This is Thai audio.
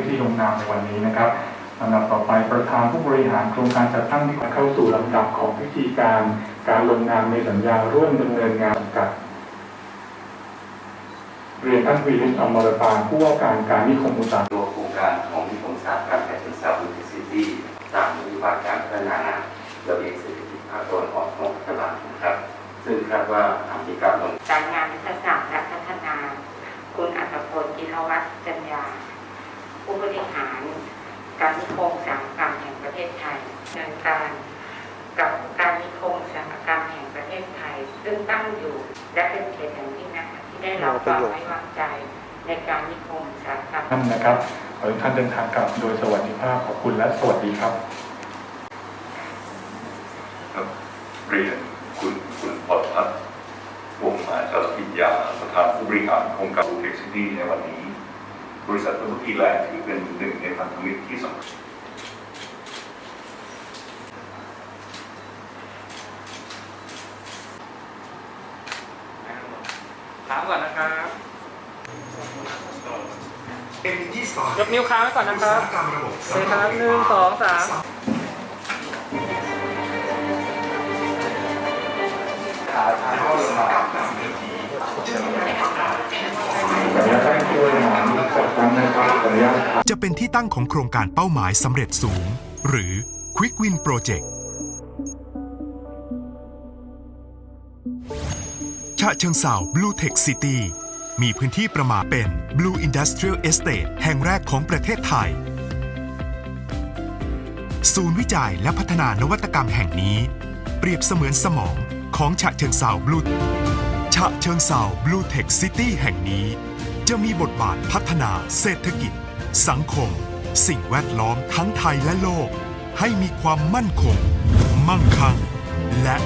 ิธีลงนามในวันนี้นะครับลำดับต่อไปประธานผู้บริหารโครงการจัดตั้งที่เข้าสู่ลำดับของพิธีการการลงนามในสัญญาร่วมดำเนินงานกับเรียนท่านวีริศอมรปานผู้ว่าการการนิคมอุตสาหกรรมโครงการของนิคมอุตสาหกรรมแห่งชาติวิสิตี้ตามนโยบายการพัฒนาระเบียบเศรษฐกิจภาคตะวันออกของรัฐบาลนะครับ ซึ่งคาดว่าอาจมีการลงการงานวิทยาศาสตร์และพัฒนา คุณอัตพลกินวัฒน์จัญญา ผู้บริหาร การนิคมอุตสาหกรรมแห่งประเทศไทยดำเนินการกับการนิคมอุตสาหกรรมแห่งประเทศไทย ซึ่งตั้งอยู่และเป็นเขตแห่งที่นะคะที่ได้รับความไว้วางใจในการนิคมอุตสาหกรรมท่านนะครับขอให้ท่านเดินทางกลับโดยสวัสดิภาพขอบคุณและสวัสดีครับครับเรียนคุณคุณพลพัฒน์วงศ์มาจารพิญญาประธานผู้บริหารโครงการเท็กซิตี้ในวันนี้ บริษัทเบอร์กีแลนด์ถือเป็นหนึ่งในพันธมิตรที่สำคัญค้างก่อนนะครับเป็นที่สองยกนิ้วค้างไว้ก่อนนะครับอุตสาหกรรมระบบโอเคครับหนึ่งสองสามแล้วก็อุตสาหกรรมตา จะเป็นที่ตั้งของโครงการเป้าหมายสำเร็จสูง หรือ Quick Win Project ฉะเชิงเซา Blue Tech City มีพื้นที่ประมาณเป็น Blue Industrial Estate แห่งแรกของประเทศไทย ศูนย์วิจัยและพัฒนานวัตกรรมแห่งนี้ เปรียบเสมือนสมองของฉะเชิงเซา Blue ฉะเชิงเซา Blue Tech City แห่งนี้ จะมีบทบาทพัฒนาเศรษฐกิจ สังคม สิ่งแวดล้อมทั้งไทยและโลก ให้มีความมั่นคง มั่งคั่ง และ